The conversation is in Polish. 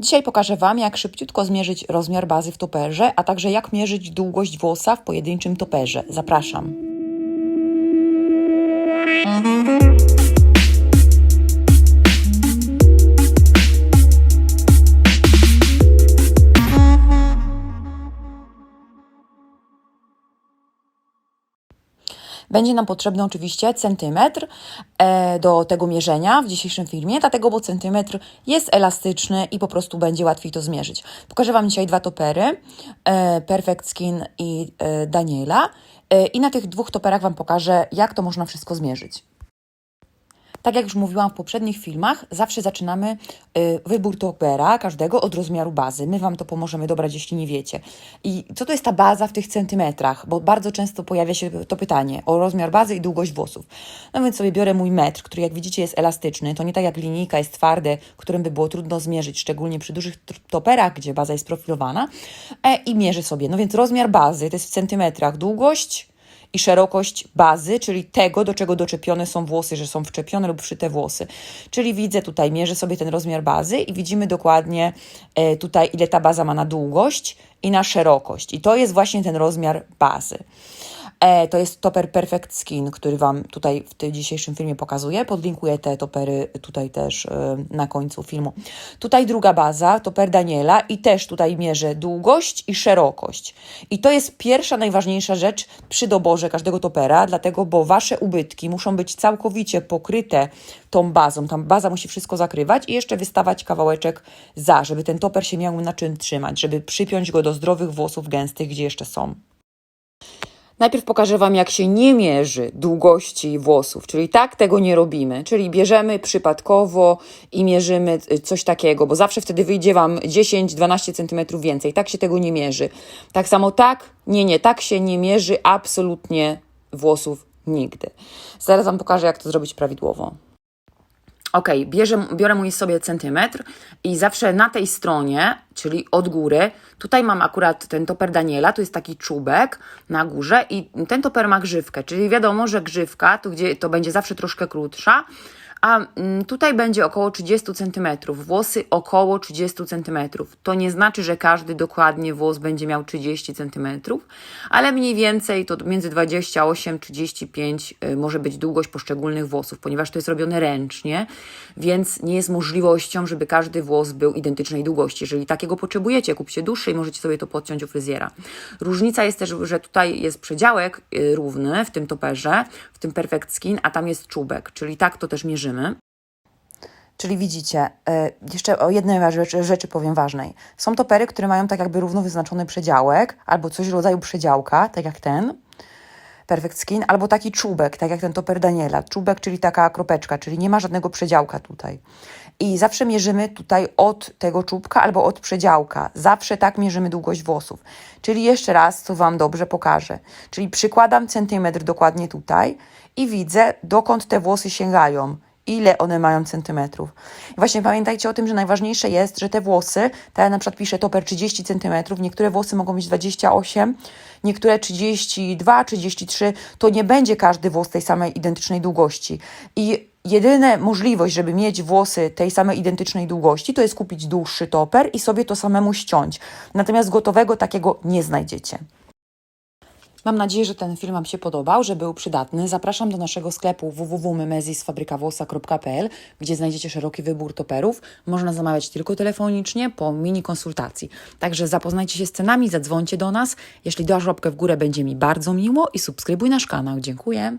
Dzisiaj pokażę Wam, jak szybciutko zmierzyć rozmiar bazy w toperze, a także jak mierzyć długość włosa w pojedynczym toperze. Zapraszam. Będzie nam potrzebny oczywiście centymetr e, do tego mierzenia w dzisiejszym filmie, dlatego, bo centymetr jest elastyczny i po prostu będzie łatwiej to zmierzyć. Pokażę Wam dzisiaj dwa topery, e, Perfect Skin i e, Daniela i na tych dwóch toperach Wam pokażę, jak to można wszystko zmierzyć. Tak jak już mówiłam w poprzednich filmach, zawsze zaczynamy y, wybór topera każdego od rozmiaru bazy. My Wam to pomożemy dobrać, jeśli nie wiecie. I co to jest ta baza w tych centymetrach? Bo bardzo często pojawia się to pytanie o rozmiar bazy i długość włosów. No więc sobie biorę mój metr, który jak widzicie jest elastyczny. To nie tak jak linijka jest twarde, którym by było trudno zmierzyć, szczególnie przy dużych toperach, gdzie baza jest profilowana. E, I mierzę sobie. No więc rozmiar bazy to jest w centymetrach. Długość i szerokość bazy, czyli tego, do czego doczepione są włosy, że są wczepione lub wszyte włosy. Czyli widzę tutaj, mierzę sobie ten rozmiar bazy i widzimy dokładnie e, tutaj, ile ta baza ma na długość i na szerokość. I to jest właśnie ten rozmiar bazy. E, to jest toper Perfect Skin, który Wam tutaj w tym dzisiejszym filmie pokazuję. Podlinkuję te topery tutaj też e, na końcu filmu. Tutaj druga baza, toper Daniela i też tutaj mierzę długość i szerokość. I to jest pierwsza, najważniejsza rzecz przy doborze każdego topera, dlatego, bo Wasze ubytki muszą być całkowicie pokryte tą bazą. Tam baza musi wszystko zakrywać i jeszcze wystawać kawałeczek za, żeby ten toper się miał na czym trzymać, żeby przypiąć go do zdrowych włosów gęstych, gdzie jeszcze są. Najpierw pokażę Wam, jak się nie mierzy długości włosów, czyli tak tego nie robimy, czyli bierzemy przypadkowo i mierzymy y, coś takiego, bo zawsze wtedy wyjdzie Wam 10-12 cm więcej. Tak się tego nie mierzy. Tak samo tak, nie, nie, tak się nie mierzy absolutnie włosów nigdy. Zaraz Wam pokażę, jak to zrobić prawidłowo. Ok, bierze, biorę mój sobie centymetr i zawsze na tej stronie, czyli od góry, tutaj mam akurat ten toper Daniela, tu jest taki czubek na górze i ten toper ma grzywkę, czyli wiadomo, że grzywka, tu gdzie to będzie zawsze troszkę krótsza, a mm, tutaj będzie około 30 cm, włosy około 30 cm. To nie znaczy, że każdy dokładnie włos będzie miał 30 cm, ale mniej więcej to między 28 35 y, może być długość poszczególnych włosów, ponieważ to jest robione ręcznie, więc nie jest możliwością, żeby każdy włos był identycznej długości. Jeżeli takiego potrzebujecie, kupcie dłuższy i możecie sobie to podciąć u fryzjera. Różnica jest też, że tutaj jest przedziałek y, równy w tym toperze, w tym Perfect Skin, a tam jest czubek, czyli tak to też mierzymy. Czyli widzicie, y, jeszcze o jednej rzeczy, rzeczy powiem ważnej. Są topery, które mają tak jakby równo wyznaczony przedziałek, albo coś w rodzaju przedziałka, tak jak ten, Perfect Skin, albo taki czubek, tak jak ten toper Daniela. Czubek, czyli taka kropeczka, czyli nie ma żadnego przedziałka tutaj. I zawsze mierzymy tutaj od tego czubka albo od przedziałka. Zawsze tak mierzymy długość włosów. Czyli jeszcze raz, co Wam dobrze pokażę. Czyli przykładam centymetr dokładnie tutaj i widzę, dokąd te włosy sięgają ile one mają centymetrów. I właśnie pamiętajcie o tym, że najważniejsze jest, że te włosy, tak ja na przykład piszę toper 30 centymetrów, niektóre włosy mogą mieć 28, niektóre 32, 33, to nie będzie każdy włos tej samej identycznej długości. I jedyna możliwość, żeby mieć włosy tej samej identycznej długości, to jest kupić dłuższy toper i sobie to samemu ściąć. Natomiast gotowego takiego nie znajdziecie. Mam nadzieję, że ten film Wam się podobał, że był przydatny. Zapraszam do naszego sklepu www.memezisfabrykawłosa.pl, gdzie znajdziecie szeroki wybór toperów. Można zamawiać tylko telefonicznie po mini konsultacji. Także zapoznajcie się z cenami, zadzwońcie do nas. Jeśli dasz łapkę w górę, będzie mi bardzo miło i subskrybuj nasz kanał. Dziękuję.